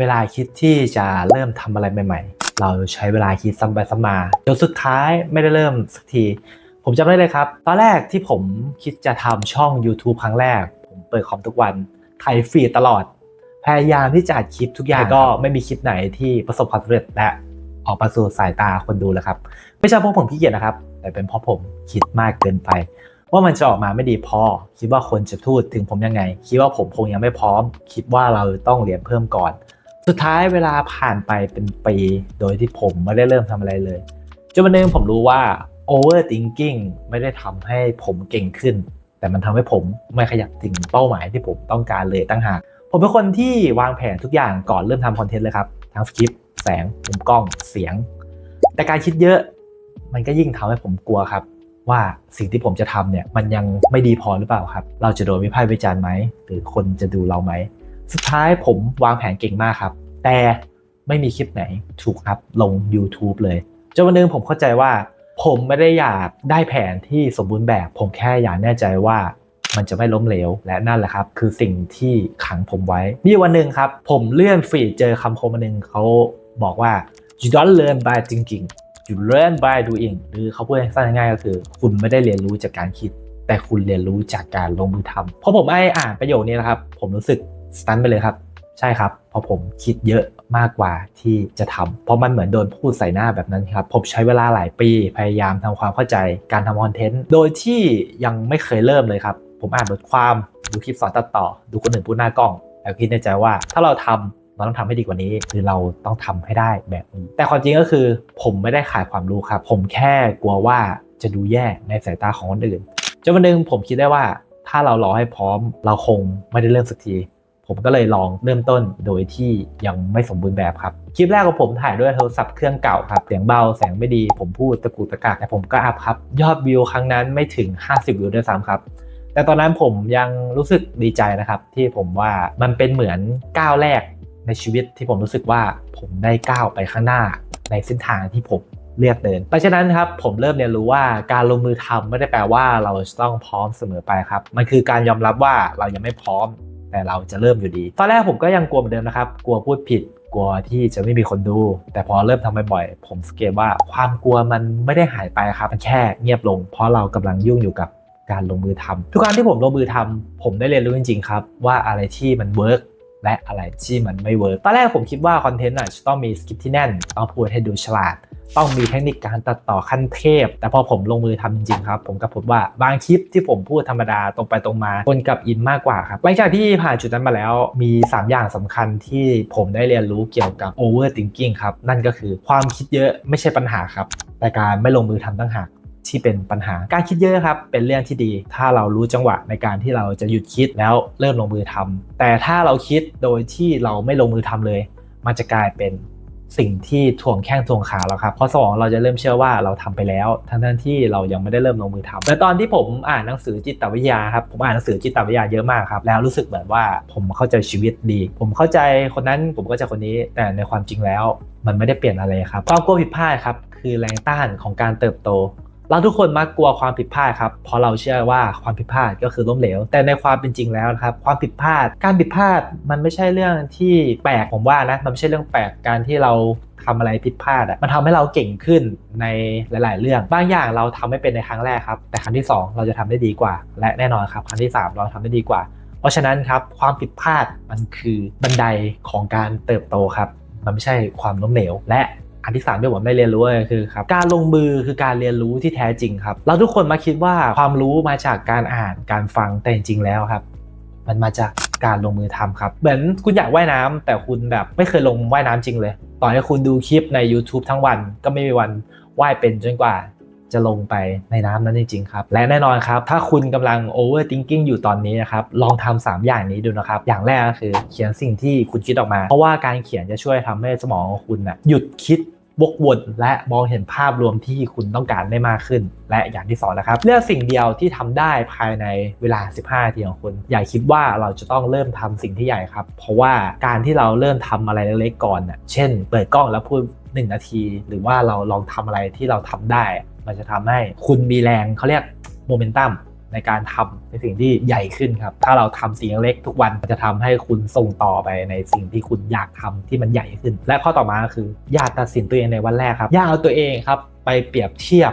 เวลาคิดที่จะเริ่มทำอะไรใหม่ ๆ เราใช้เวลาคิดซ้ำไปซ้ำมาจนสุดท้ายไม่ได้เริ่มสักที ผมจำได้เลยครับ ตอนแรกที่ผมคิดจะทำช่อง YouTube ครั้งแรก ผมเปิดคอมทุกวันไถฟีดตลอด พยายามที่จะอัดคลิปทุกอย่างก็ไม่มีคลิปไหนที่ประสบความสำเร็จและออกมาสู่สายตาคนดูแล้วครับ ไม่ใช่เพราะผมขี้เกียจนะครับ แต่เป็นเพราะผมคิดมากเกินไป ว่ามันจะออกมาไม่ดีพอ คิดว่าคนจะพูดถึงผมยังไง คิดว่าผมคงยังไม่พร้อม คิดว่าเราต้องเรียนเพิ่มก่อน สุดท้ายเวลาผ่านไปเป็นปีโดยที่ผมไม่ได้เริ่มทำอะไรเลยจนวันนึงผมรู้ว่า overthinking ไม่ได้ทำให้ผมเก่งขึ้น แต่มันทำให้ผมไม่ขยับถึงเป้าหมายที่ผมต้องการเลยตั้งหากผมเป็นคนที่วางแผนทุกอย่างก่อนเริ่มทำคอนเทนต์เลยครับทั้งสคริปต์แสงมุมกล้องเสียง แต่การคิดเยอะ มันก็ยิ่งทำให้ผมกลัวครับ ว่าสิ่งที่ผมจะทำเนี่ยมันยังไม่ดีพอหรือเปล่าครับ เราจะโดนวิพากษ์วิจารณ์ไหมหรือคนจะดูเราไหม สุดท้ายผมวางแผนเก่งมากครับ แต่ไม่มีคลิปไหนถูกครับลง YouTube เลยจนวันหนึงผมเข้าใจว่า ผมไม่ได้อยากได้แผนที่สมบูรณ์แบบ ผมแค่อยากแน่ใจว่ามันจะไม่ล้มเหลว และนั่นแหละครับ คือสิ่งที่ขังผมไว้ มีวันหนึ่งครับ ผมเลื่อนฟีดเจอคำคมอันหนึ่งเขาบอกว่า you don't learn by thinking you learn by doing หรือเขาพูดสั้นง่ายก็คือ คุณไม่ได้เรียนรู้จากการคิด แต่คุณเรียนรู้จากการลงมือทำพอผมไอ้อ่านประโยคนี้นะครับ ผมรู้สึก สตันไปเลยครับ ใช่ครับเพราะผมคิดเยอะมากกว่าที่จะทำเพราะมันเหมือนโดนพูดใส่หน้าแบบนั้นครับ ผมใช้เวลาหลายปีพยายามทำความเข้าใจการทำคอนเทนต์โดยที่ยังไม่เคยเริ่มเลยครับ ผมอ่านบทความดูคลิปสอนตัดต่อ ดูคนอื่นพูดหน้ากล้องแล้วคิดในใจว่าถ้าเราทำเราต้องทำให้ดีกว่านี้หรือเราต้องทำให้ได้แบบนี้ แต่ความจริงก็คือ ผมไม่ได้ขายความรู้ครับ ผมแค่กลัวว่าจะดูแย่ในสายตาของคนอื่นจนวันหนึ่งผมคิดได้ว่าถ้าเรารอให้พร้อมเราคงไม่ได้เริ่มสักที ผมก็เลยลองเริ่มต้นโดยที่ยังไม่สมบูรณ์แบบครับ คลิปแรกของผมถ่ายด้วยโทรศัพท์เครื่องเก่าครับ เสียงเบาแสงไม่ดี ผมพูดตะกุกตะกักแต่ผมก็อัพครับ ยอดวิวครั้งนั้นไม่ถึง 50 วิวด้วยซ้ำครับ แต่ตอนนั้นผมยังรู้สึกดีใจนะครับ ที่ผมว่ามันเป็นเหมือนก้าวแรกในชีวิตที่ผมรู้สึกว่าผมได้ก้าวไปข้างหน้าในเส้นทางที่ผมเลือกเดิน เพราะฉะนั้นครับผมเริ่มเรียนรู้ว่าการลงมือทำไม่ได้แปลว่าเราจะต้องพร้อมเสมอไปครับ มันคือการยอมรับว่าเรายังไม่พร้อม แต่เราจะเริ่มอยู่ดี ตอนแรกผมก็ยังกลัวเหมือนเดิมนะครับ กลัวพูดผิด กลัวที่จะไม่มีคนดู แต่พอเริ่มทำบ่อยๆ ผมสังเกตว่าความกลัวมันไม่ได้หายไปครับ มันแค่เงียบลง เพราะเรากำลังยุ่งอยู่กับการลงมือทำทุกครั้งที่ผมลงมือทำผมได้เรียนรู้จริงๆครับ ว่าอะไรที่มันเวิร์กและอะไรที่มันไม่เวิร์กตอนแรกผมคิดว่าคอนเทนต์อะจะต้องมีสคริปที่แน่น ต้องพูดให้ดูฉลาด ต้องมีเทคนิคการตัดต่อขั้นเทพ แต่พอผมลงมือทำจริงครับ ผมกับผมว่าบางคลิปที่ผมพูดธรรมดาตรงไปตรงมาคนกับอินมากกว่าครับหลังจากที่ผ่านจุดนั้นมาแล้วมี 3 อย่างสำคัญที่ผมได้เรียนรู้เกี่ยวกับ overthinking ครับ นั่นก็คือความคิดเยอะไม่ใช่ปัญหาครับ แต่การไม่ลงมือทำตั้งหากที่เป็นปัญหาการคิดเยอะครับ เป็นเรื่องที่ดี ถ้าเรารู้จังหวะในการที่เราจะหยุดคิดแล้วเริ่มลงมือทำแต่ถ้าเราคิดโดยที่เราไม่ลงมือทำเลย มันจะกลายเป็น สิ่งที่ถ่วงแข้งถ่วงขาเราครับเพราะสมองเราจะเริ่มเชื่อว่าเราทำไปแล้ว ทั้งๆที่เรายังไม่ได้เริ่มลงมือทำแต่ตอนที่ผมอ่านหนังสือจิตวิทยาครับผมอ่านหนังสือจิตวิทยาเยอะมากครับแล้วรู้สึกเหมือนว่าผมเข้าใจชีวิตดี ผมเข้าใจคนนั้นผมก็จะคนนี้แต่ในความจริงแล้ว มันไม่ได้เปลี่ยนอะไรครับความกลัวผิดพลาดครับคือแรงต้านของการเติบโต เราทุกคนมักกลัวความผิดพลาดครับเพราะเราเชื่อว่าความผิดพลาดก็คือล้มเหลว แต่ในความเป็นจริงแล้วนะครับความผิดพลาด การผิดพลาดมันไม่ใช่เรื่องที่แปลกผมว่านะมันไม่ใช่เรื่องแปลกการที่เราทำอะไรผิดพลาดอะมันทำให้เราเก่งขึ้นในหลาย ๆ เรื่อง บางอย่างเราทำไม่เป็นในครั้งแรกครับ แต่ครั้งที่ 2 เราจะทำได้ดีกว่า และแน่นอนครับ ครั้งที่ 3 เราทำได้ดีกว่า เพราะฉะนั้นครับความผิดพลาดมันคือบันไดของการเติบโตครับ มันไม่ใช่ความล้มเหลวและ นที่สามที่ผมได้เรียนรู้เลยคือครับการลงมือคือการเรียนรู้ที่แท้จริงครับ เราทุกคนมาคิดว่าความรู้มาจากการอ่านการฟังแต่จริงแล้วครับ มันมาจากการลงมือทำครับ เหมือนคุณอยากว่ายน้ำแต่คุณแบบไม่เคยลงว่ายน้ำจริงเลย ต่อให้คุณดูคลิปใน YouTube ทั้งวันก็ไม่มีวันว่ายเป็นจนกว่าจะลงไปในน้ำนั้นจริงๆครับ และแน่นอนครับ ถ้าคุณกำลัง overthinking อยู่ตอนนี้นะครับ ลองทำ3อย่างนี้ดูนะครับ อย่างแรกก็คือเขียนสิ่งที่คุณคิดออกมา เพราะว่าการเขียนจะช่วยทำให้สมองของคุณนะหยุดคิด วกวนและมองเห็นภาพรวมที่คุณต้องการได้มากขึ้น และอย่างที่สองนะครับเลือกสิ่งเดียวที่ทำได้ภายในเวลา 15นาทีของคุณอย่าคิดว่าเราจะต้องเริ่มทำสิ่งที่ใหญ่ครับ เพราะว่าการที่เราเริ่มทำอะไรเล็กๆก่อนน่ะเช่น เปิดกล้องแล้วพูด1นาที หรือว่าเราลองทำอะไรที่เราทำได้ มันจะทำให้คุณมีแรงเขาเรียกโมเมนตัม ในการทำในสิ่งที่ใหญ่ขึ้นครับ ถ้าเราทำสิ่งเล็กทุกวันจะทำให้คุณส่งต่อไปในสิ่งที่คุณอยากทำที่มันใหญ่ขึ้น และข้อต่อมาคือ อย่าตัดสินตัวเองในวันแรกครับอย่าเอาตัวเองครับไปเปรียบเทียบ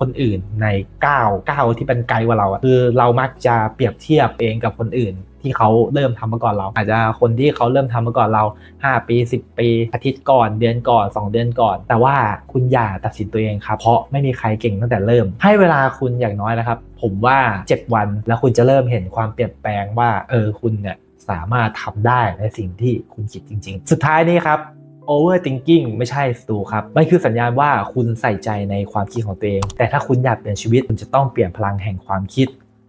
คนอื่นในก้าวก้าวที่เป็นไกลกว่าเราอะคือเรามักจะเปรียบเทียบเองกับคนอื่น ที่เขาเริ่มทำมาก่อนเรา อาจจะคนที่เขาเริ่มทำมาก่อนเรา 5 ปี 10 ปี อาทิตย์ก่อนเดือนก่อน 2 เดือนก่อน แต่ว่าคุณอย่าตัดสินตัวเองครับเพราะไม่มีใครเก่งตั้งแต่เริ่ม ให้เวลาคุณอย่างน้อยนะครับ ผมว่า 7 วันแล้วคุณจะเริ่มเห็นความเปลี่ยนแปลงว่าเออคุณเนี่ยสามารถทำได้ในสิ่งที่คุณคิดจริง ๆ สุดท้ายนี้ครับ overthinking ไม่ใช่สตูครับ มันคือสัญญาณว่าคุณใส่ใจในความคิดของตัวเอง แต่ถ้าคุณอยากเปลี่ยนชีวิตคุณจะต้องเปลี่ยนพลังแห่งความคิด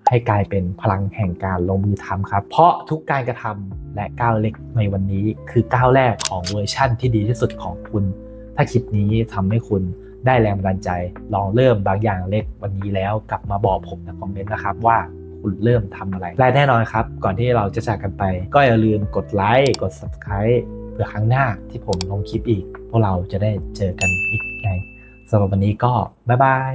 ให้กลายเป็นพลังแห่งการลงมือทำครับ เพราะทุกการกระทำและก้าวเล็กในวันนี้ คือก้าวแรกของเวอร์ชั่นที่ดีที่สุดของคุณ ถ้าคลิปนี้ทำให้คุณได้แรงบันดาลใจ ลองเริ่มบางอย่างเล็กวันนี้แล้วกลับมาบอกผมในคอมเมนต์นะครับว่าคุณเริ่มทำอะไรและแน่นอนครับ ก่อนที่เราจะจากกันไป ก็อย่าลืมกดไลค์กด subscribe เพื่อครั้งหน้าที่ผมลงคลิปอีก พวกเราจะได้เจอกันอีกไงสำหรับวันนี้ก็บ๊ายบาย